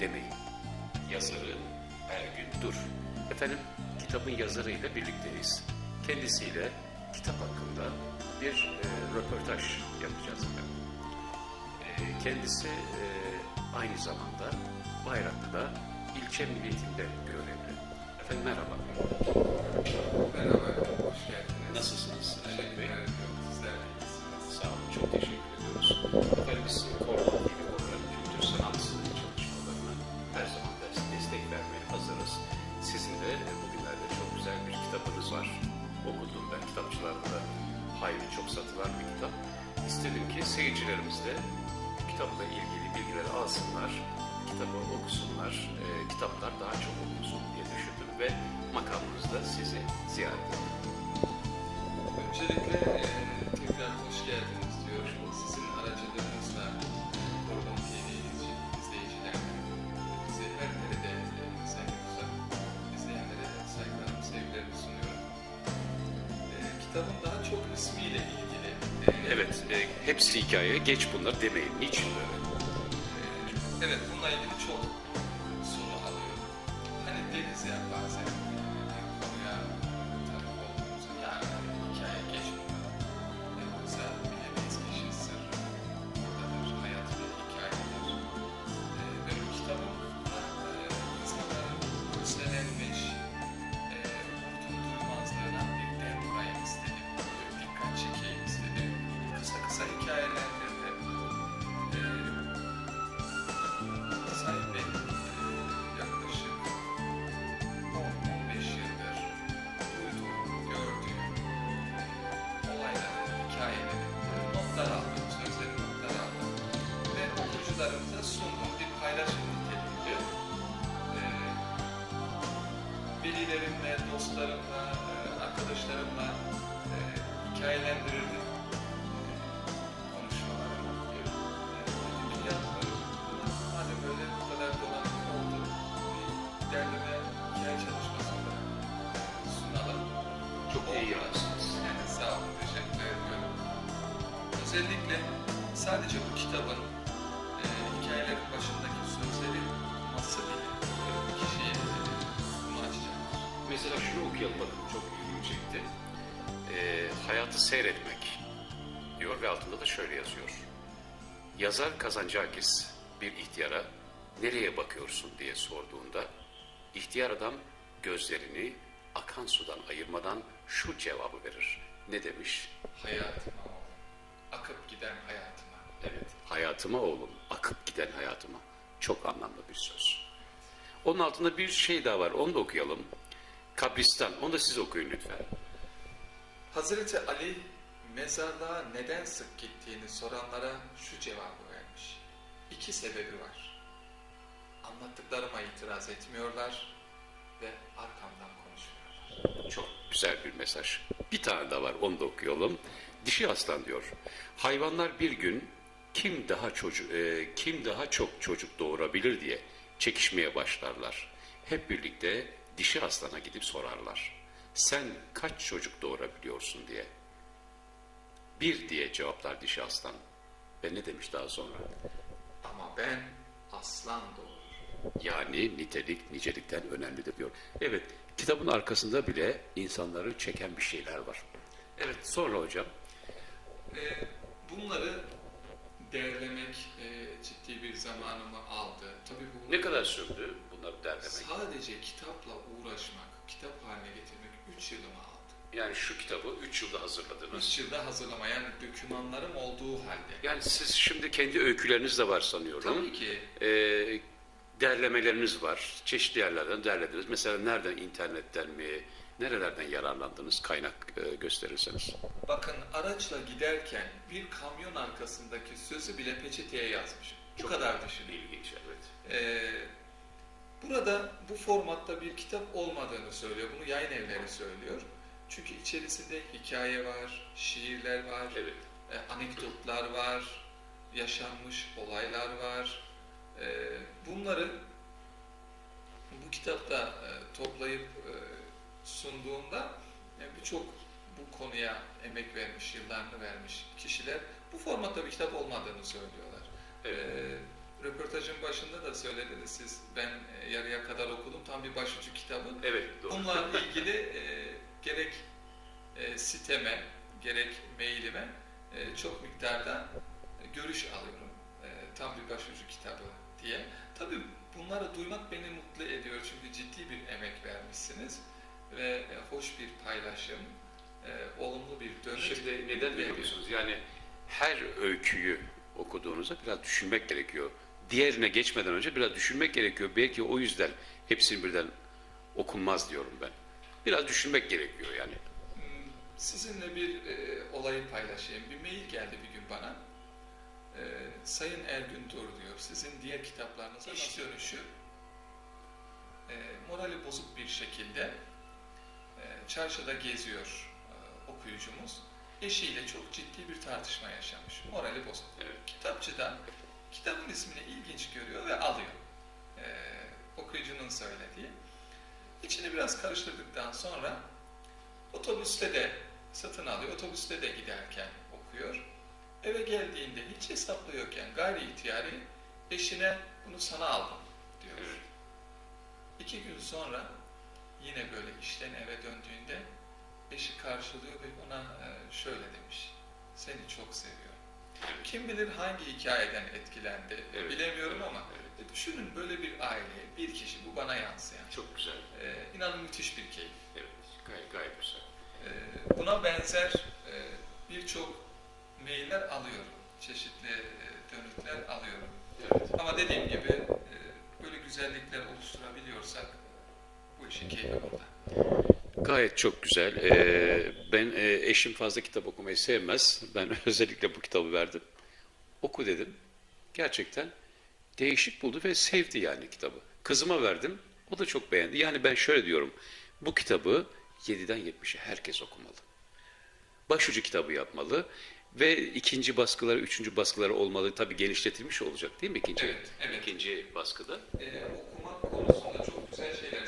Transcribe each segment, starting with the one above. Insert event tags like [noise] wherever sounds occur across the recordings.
demeyin. Yazarı Ergün Dur. Efendim kitabın yazarıyla birlikteyiz. Kendisiyle kitap hakkında bir e, röportaj yapacağız efendim. E, kendisi e, aynı zamanda Bayraklı'da ilçe milliyetinde görevli. Efendim merhaba. Merhaba, hoş geldiniz. Nasılsınız? Teşekkür ederim. Sağ olun, çok teşekkür ediyoruz. Bir kitabınız var. Okudum ben kitapçılarda da hayli çok satılan bir kitap. İstedim ki seyircilerimiz de kitapla ilgili bilgileri alsınlar, kitabı okusunlar, e, kitaplar daha çok okunsun diye düşündüm ve makamınızda sizi ziyaret ettim. Öncelikle e, tekrar hoş geldiniz ismiyle ilgili. e, Evet, e, hepsi hikaye, geç bunlar demeyin. Niçin böyle? Ee, Evet, bununla ilgili çok soru alıyorum. Hani deriz ya bazen hikayelendirirdim konuşmalarımı. E, yazdım. Madem böyle bu kadar donanım oldu, bir derleme hikaye çalışmasında sunalım. Çok iyi yapmışsınız. Yani sağ olun, teşekkür ediyorum. Özellikle sadece bu kitabın e, hikayelerin başındaki sözleri okuması bile e, kişiye e, bunu açacaktır. Mesela şunu okuyalım bakın çok ilgimi çekti. Ee, hayatı seyretmek diyor ve altında da şöyle yazıyor. Yazar Kazancakis bir ihtiyara nereye bakıyorsun diye sorduğunda ihtiyar adam gözlerini akan sudan ayırmadan şu cevabı verir. Ne demiş? Hayatıma oğlum, akıp giden hayatıma. Evet, hayatıma oğlum, akıp giden hayatıma. Çok anlamlı bir söz. Onun altında bir şey daha var, onu da okuyalım. Kabristan, onu da siz okuyun lütfen. Hazreti Ali mezarlığa neden sık gittiğini soranlara şu cevabı vermiş. İki sebebi var. Anlattıklarıma itiraz etmiyorlar ve arkamdan konuşmuyorlar. Çok güzel bir mesaj. Bir tane daha var, onu da okuyalım. Dişi aslan diyor. Hayvanlar bir gün kim daha çocuk e, kim daha çok çocuk doğurabilir diye çekişmeye başlarlar. Hep birlikte dişi aslana gidip sorarlar. Sen kaç çocuk doğurabiliyorsun diye. Bir diye cevaplar dişi aslan. Ve ne demiş daha sonra? Ama ben aslan doğururum. Yani nitelik nicelikten önemlidir diyor. Evet, kitabın arkasında bile insanları çeken bir şeyler var. Evet, sonra hocam. Ee, bunları derlemek e, ciddi bir zamanımı aldı. Tabii bu Ne kadar sürdü bunları derlemek? sadece kitapla uğraşmak, kitap haline getirmek 3 yılımı aldı. Yani şu kitabı 3 yılda hazırladınız. 3 yılda hazırlama yani dokümanlarım olduğu halde. Yani siz şimdi kendi öyküleriniz de var sanıyorum. Tabii ki Ee, derlemeleriniz var. Çeşitli yerlerden derlediniz. Mesela nereden, internetten mi, nerelerden yararlandınız kaynak e, gösterirseniz. Bakın araçla giderken bir kamyon arkasındaki sözü bile peçeteye yazmışım. Bu Çok kadar düşünün. İlginç, evet. Ee, burada bu formatta bir kitap olmadığını söylüyor. Bunu yayın evleri söylüyor. Çünkü içerisinde hikaye var, şiirler var, Evet. e, anekdotlar var, yaşanmış olaylar var. E, bunları bu kitapta e, toplayıp e, sunduğumda e, birçok bu konuya emek vermiş, yıllarını vermiş kişiler bu formatta bir kitap olmadığını söylüyorlar. Evet. Ee, röportajın başında da söylediniz siz, ben e, yarıya kadar okudum, tam bir başucu kitabı. Evet, doğru. Bununla [laughs] ilgili e, gerek e, siteme, gerek mailime e, çok miktarda görüş alıyorum. E, tam bir başucu kitabı diye. Tabii bunları duymak beni mutlu ediyor çünkü ciddi bir emek vermişsiniz ve e, hoş bir paylaşım, e, olumlu bir dönüş. Şimdi neden biliyor musunuz? Yani her öyküyü okuduğunuzda biraz düşünmek gerekiyor. Diğerine geçmeden önce biraz düşünmek gerekiyor. Belki o yüzden hepsini birden okunmaz diyorum ben. Biraz düşünmek gerekiyor yani. Hmm, Sizinle bir e, olayı paylaşayım. Bir mail geldi bir gün bana. E, Sayın Ergün Dur diyor, sizin diğer kitaplarınıza nasıl dönüşü? E, morali bozuk bir şekilde çarşıda geziyor e, okuyucumuz. Eşiyle çok ciddi bir tartışma yaşamış. Morali bozuk. Evet. Kitapçıdan kitabın ismini ilginç görüyor ve alıyor. E, okuyucunun söylediği. İçini biraz karıştırdıktan sonra otobüste de satın alıyor. Otobüste de giderken okuyor. Eve geldiğinde hiç hesaplıyorken gayri ihtiyari eşine bunu sana aldım diyor. Evet. İki gün sonra yine böyle işten eve döndüğünde eşi karşılıyor ve ona e, şöyle demiş. Seni çok seviyorum. Kim bilir hangi hikayeden etkilendi Evet. bilemiyorum ama Evet. e, düşünün böyle bir aile, bir kişi bu bana yansıyan. Çok güzel. E, inanın müthiş bir keyif. Evet. Gayet, gayet güzel. Ee, Buna benzer e, birçok mailler alıyorum. Çeşitli e, dönütler alıyorum. Evet. Ama dediğim gibi e, böyle güzellikler oluşturabiliyorsak bu işin keyfi burada. Gayet çok güzel. Ee, ben e, eşim fazla kitap okumayı sevmez. Ben [laughs] özellikle bu kitabı verdim. Oku dedim. Gerçekten değişik buldu ve sevdi yani kitabı. Kızıma verdim. O da çok beğendi. Yani ben şöyle diyorum. Bu kitabı 7'den 70'e herkes okumalı. Başucu kitabı yapmalı ve ikinci baskıları, üçüncü baskıları olmalı. Tabii genişletilmiş olacak değil mi ikinci, Evet, evet. ikinci baskıda? E, okumak konusunda çok güzel şeyler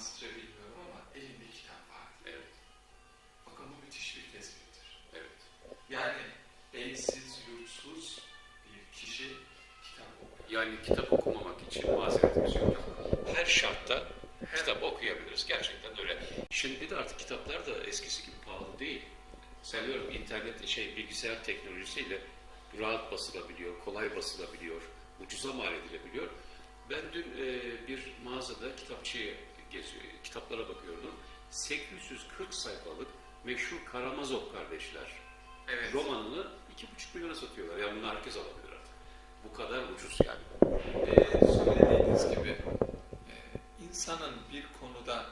Fransızca bilmiyorum ama elinde kitap vardı. Evet. Bakın bu müthiş bir tespittir. Evet. Yani evsiz, yurtsuz bir kişi kitap okuyor. Yani kitap okumamak için mazeretimiz yok. Her şartta kitap okuyabiliriz. Gerçekten öyle. Şimdi bir de artık kitaplar da eskisi gibi pahalı değil. Sanıyorum internet, şey bilgisayar teknolojisiyle rahat basılabiliyor, kolay basılabiliyor, ucuza mal edilebiliyor. Ben dün e, bir mağazada kitapçıya geziyor, kitaplara bakıyordum. 840 sayfalık meşhur Karamazov kardeşler Evet. romanını 2,5 milyona satıyorlar. Yani bunu herkes alabilir artık. Bu kadar ucuz yani. Ee, söylediğiniz gibi e, insanın bir konuda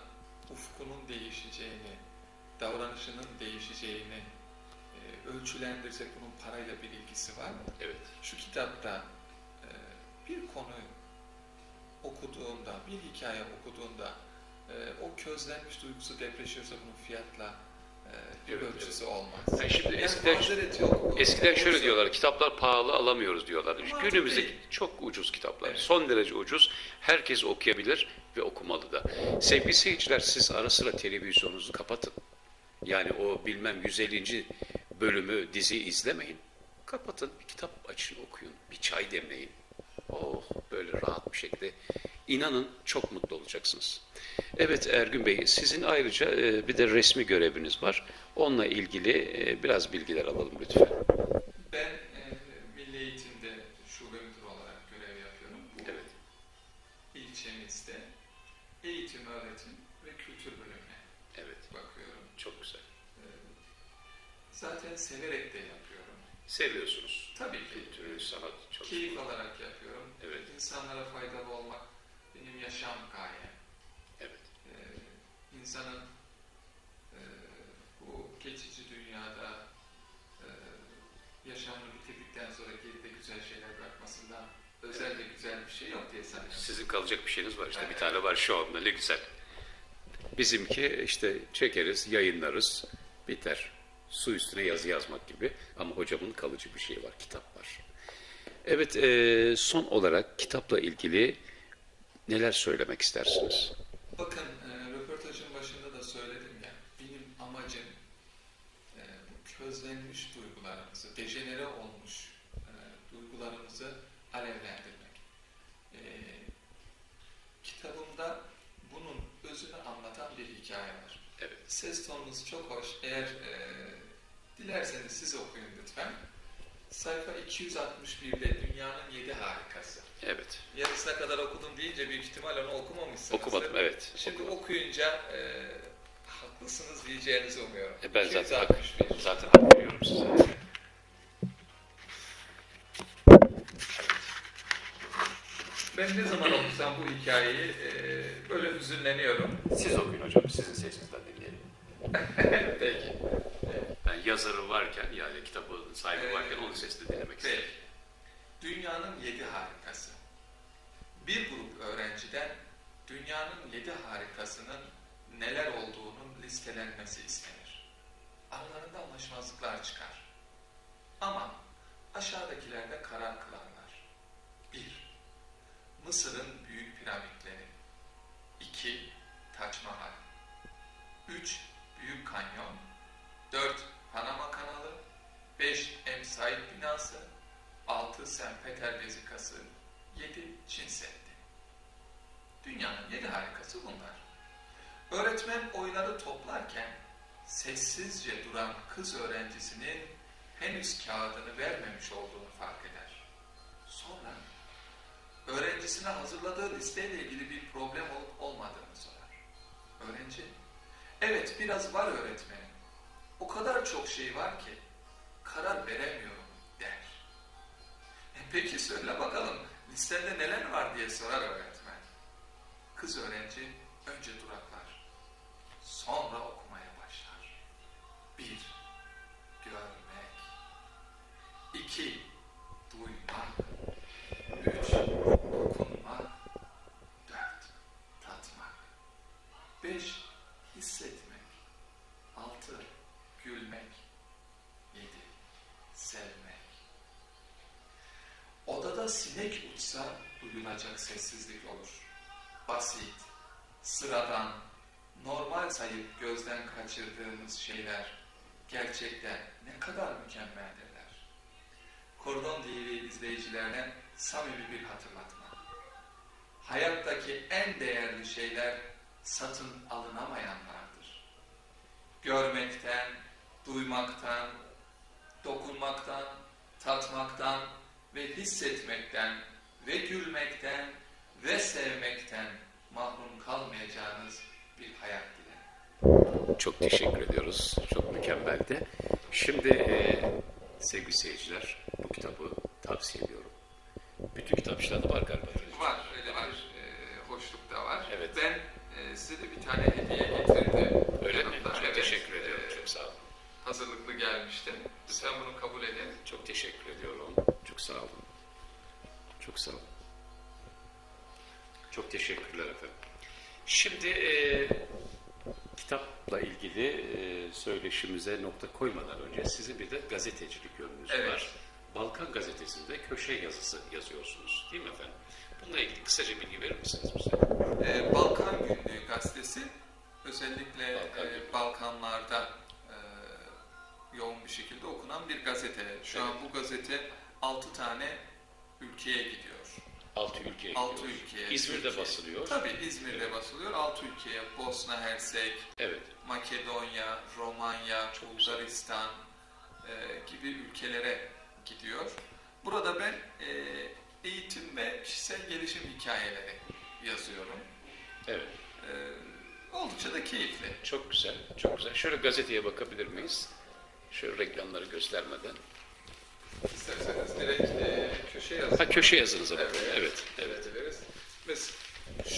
ufkunun değişeceğini, davranışının değişeceğini e, ölçülendirsek bunun parayla bir ilgisi var mı? Evet. Şu kitapta e, bir konu okuduğunda, bir hikaye okuduğunda e, o közlenmiş duygusu depreşiyorsa bunun fiyatla e, bir Evet, ölçüsü olmaz. Yani şimdi Yani eskiden yok. eskiden şöyle Olursa- diyorlar, kitaplar pahalı alamıyoruz diyorlar. Günümüzde değil. çok ucuz kitaplar. Evet. Son derece ucuz. Herkes okuyabilir ve okumalı da. Sevgili seyirciler siz ara sıra televizyonunuzu kapatın. Yani o bilmem 150. bölümü dizi izlemeyin. Kapatın, bir kitap açın okuyun, bir çay demleyin. Oh böyle rahat bir şekilde. İnanın çok mutlu olacaksınız. Evet Ergün Bey, sizin ayrıca e, bir de resmi göreviniz var. Onunla ilgili e, biraz bilgiler alalım lütfen. Ben e, Milli Eğitim'de şube müdürü olarak görev yapıyorum. Bu Evet. ilçemizde eğitim, öğretim ve kültür bölümüne Evet, bakıyorum. çok güzel. E, Zaten severek de yapıyorum. seviyorsunuz. Tabii ki. Bir türlü sanat. Keyif alarak yapıyorum. Evet. İnsanlara faydalı olmak benim yaşam gayem. Evet. Ee, insanın e, bu geçici dünyada e, yaşamını bitirdikten sonra geride güzel şeyler bırakmasından özel ve güzel bir şey yok diye sanıyorum. Sizin kalacak bir şeyiniz var işte bir Evet. tane var şu anda ne güzel. Bizimki işte çekeriz, yayınlarız, biter. Su üstüne yazı yazmak gibi ama hocamın kalıcı bir şey var, kitap var. Evet, e, son olarak kitapla ilgili neler söylemek istersiniz? Bakın e, röportajın başında da söyledim ya, benim amacım e, bu közlenmiş duygularımızı, dejenere olmuş e, duygularımızı alevlendirmek. E, kitabımda bunun özünü anlatan bir hikaye var. Evet. Ses tonunuz çok hoş. Eğer e, Sayfa 261'de Dünyanın Yedi Harikası. Evet. Yarısına kadar okudum deyince büyük ihtimal onu okumamışsınız. Okumadım, evet. Şimdi okumadım. okuyunca e, haklısınız diyeceğinizi umuyorum. E, ben zaten, 261. zaten hak veriyorum size. Ben ne zaman okusam bu hikayeyi e, böyle hüzünleniyorum. Siz okuyun hocam, sizin sesinizden dinleyelim. [laughs] Peki. Ben yazarı varken yani kitabın sahibi Evet. varken onun sesini dinlemek istedim. Dünyanın yedi harikası. Bir grup öğrenciden dünyanın yedi harikasının neler olduğunun listelenmesi istenir. Aralarında anlaşmazlıklar çıkar. Ama aşağıdakilerde karar kılarlar. 1. Mısır'ın büyük piramitleri. 2. Taç Mahal. 3. Büyük Kanyon. 4. Panama Kanalı. 5. Emsait binası. 6. St. Peter Vezikası. 7. Çin Seddi. Dünyanın yedi harikası bunlar. Öğretmen oyları toplarken sessizce duran kız öğrencisinin henüz kağıdını vermemiş olduğunu fark eder. Sonra öğrencisine hazırladığı listeyle ilgili bir problem olup olmadığını sorar. Öğrenci, evet biraz var öğretmenim. O kadar çok şey var ki karar veremiyorum der. "E peki söyle bakalım listende neler var diye sorar öğretmen. Kız öğrenci önce duraklar. Uçsa duyulacak sessizlik olur. Basit, sıradan, normal sayıp gözden kaçırdığımız şeyler gerçekten ne kadar mükemmeldirler. Kordon TV izleyicilerine samimi bir hatırlatma. Hayattaki en değerli şeyler satın alınamayanlardır. Görmekten, duymaktan, dokunmaktan, tatmaktan ve hissetmekten ve gülmekten ve sevmekten mahrum kalmayacağınız bir hayat dilerim. Çok teşekkür ediyoruz. Çok mükemmeldi. Şimdi e, sevgili seyirciler bu kitabı tavsiye ediyorum. Bütün kitapçılarda var galiba. Var, öyle bir e, hoşluk da var. Evet. Ben e, size de bir tane hediye getirdim. Öyle mi? Yanımda. Çok Evet, teşekkür ediyorum. e, Çok sağ olun. hazırlıklı gelmiştim. Lütfen bunu kabul edin. Çok teşekkür ediyorum. Çok sağ olun. Çok sağ olun. Çok teşekkürler efendim. Şimdi e, kitapla ilgili e, söyleşimize nokta koymadan önce sizin bir de gazetecilik yönünüz Evet. var. Balkan Gazetesi'nde köşe yazısı yazıyorsunuz değil mi efendim? Bununla ilgili kısaca bilgi verir misiniz bize? Ee, Balkan Günlüğü gazetesi özellikle Balkan e, Günlüğü. Balkanlarda e, yoğun bir şekilde okunan bir gazete. Şu an bu gazete 6 tane ülkeye gidiyor. Altı ülkeye 6 gidiyoruz. ülkeye. İzmir'de Türkiye- basılıyor. Tabii İzmir'de basılıyor. 6 ülkeye. Bosna, Hersek, Evet. Makedonya, Romanya, Çok. Bulgaristan e, gibi ülkelere gidiyor. Burada ben e, eğitim ve kişisel gelişim hikayeleri yazıyorum. Evet. E, oldukça da keyifli. Çok güzel. Çok güzel. Şöyle gazeteye bakabilir miyiz? Şöyle reklamları göstermeden. İsterseniz direkt köşe. Ha köşe yazınıza Evet. Evet, evet. evet. Biz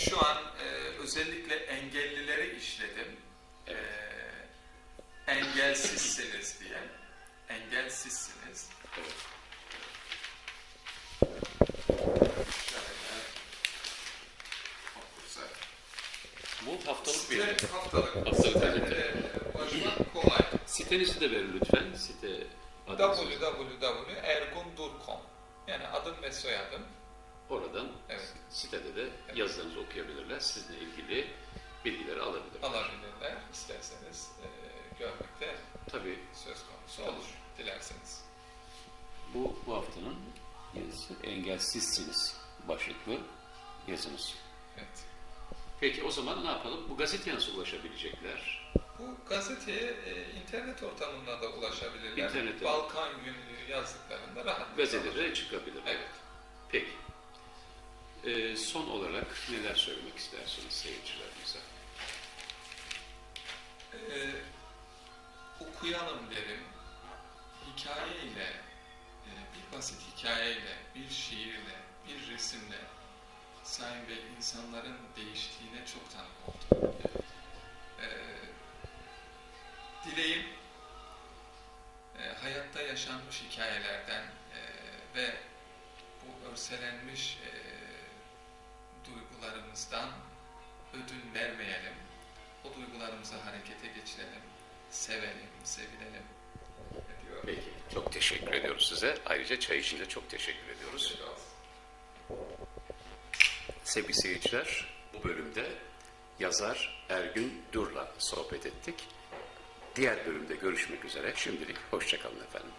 şu an e, özellikle engellileri işledim. E, engelsizsiniz diye. Engelsizsiniz. Evet. Bu haftalık bir Site haftalık. Haftalık gazete. ulaşmak kolay. Sitenizi de verin lütfen. Site adresi. Adım ve soyadım. Oradan Evet. sitede de yazılarınızı okuyabilirler. Sizinle ilgili bilgileri alabilirler. Alabilirler isterseniz e, görmekte Tabii söz konusu olur. Dilerseniz. bu, bu haftanın yazısı engelsizsiniz başlıklı yazınız. Evet. Peki o zaman ne yapalım? Bu gazeteye nasıl ulaşabilecekler? Bu gazeteye e, internet ortamında da ulaşabilirler. İnternette. Balkan Günlüğü yazdıklarında rahat. Gazetelere çıkabilir. Evet. Peki. Ee, son olarak neler söylemek istersiniz seyircilerimize? Ee, okuyalım derim. Hikayeyle, e, bir basit hikayeyle, bir şiirle, bir resimle Bey insanların değiştiğine çok tanık oldum. Ee, dileğim e, hayatta yaşanmış hikayelerden e, ve bu örselenmiş e, duygularımızdan ödün vermeyelim. O duygularımızı harekete geçirelim. Sevelim, sevilelim. Diyorum. Peki. Çok teşekkür ediyoruz size. Ayrıca çay için de çok teşekkür ediyoruz. Sevgili seyirciler, bu bölümde yazar Ergün Dur'la sohbet ettik. Diğer bölümde görüşmek üzere. Şimdilik hoşçakalın efendim.